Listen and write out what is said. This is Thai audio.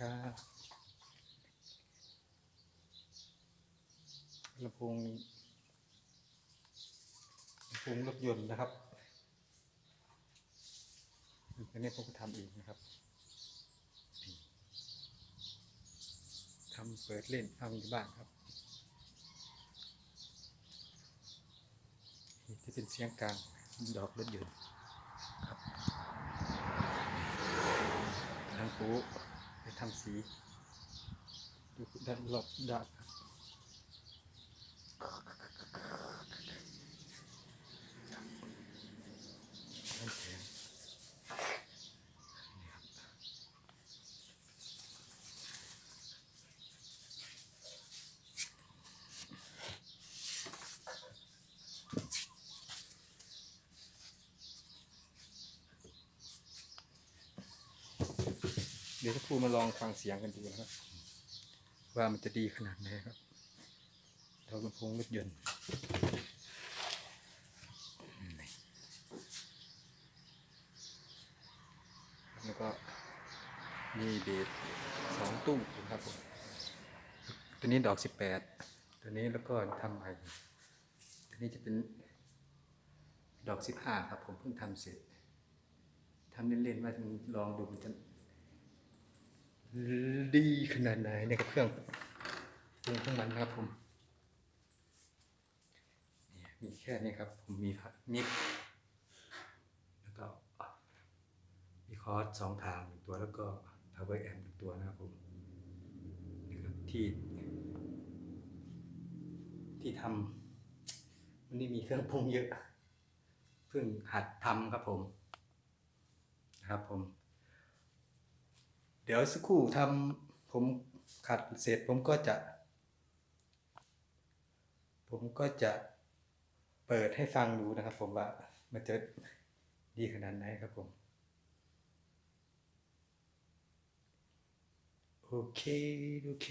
ครับลำโพงลำโพงรถยนต์นะครับอันนี้ผมก็ทำเองนะครับทำเปิดเล่นทำที่บ้านครับที่เป็นเสียงกลางดอกรถยนต์ครับทางปู ทำสีดูด้านรอบด้านครับ น้ำแข็งนี่ครับเดี๋ยวจะพูดมาลองฟังเสียงกันดูนะครับ ว่ามันจะดีขนาดไหนครับดอกลำโพงรถยนต์แล้วก็มีเบสสองตู้นะครับผมตัวนี้ดอกสิบแปดตัวนี้แล้วก็ทำใหม่ตัวนี้จะเป็นดอกสิบห้าครับผมเพิ่งทำเสร็จทำเล่นๆว่าลองดูมันจะ ดีขนาดไหนในกับเครื่องปรุงของมันนะครับผมนี่มีแค่นี้ครับ ผมมีนิดแล้วก็มีคอร์สสองทางหนึ่งตัวแล้วก็ power amp หนึ่งตัวนะครับผมนี่ครับที่ที่ทำวันนี้มีเครื่องปรุงเยอะเพิ่งหัดทำครับผมนะครับผม เดี๋ยวสักครู่ทำผมขัดเสร็จผมก็จะ ผมก็จะเปิดให้ฟังดูนะครับผมว่ามันจะดีขนาดไหนครับผม โอเค โอเค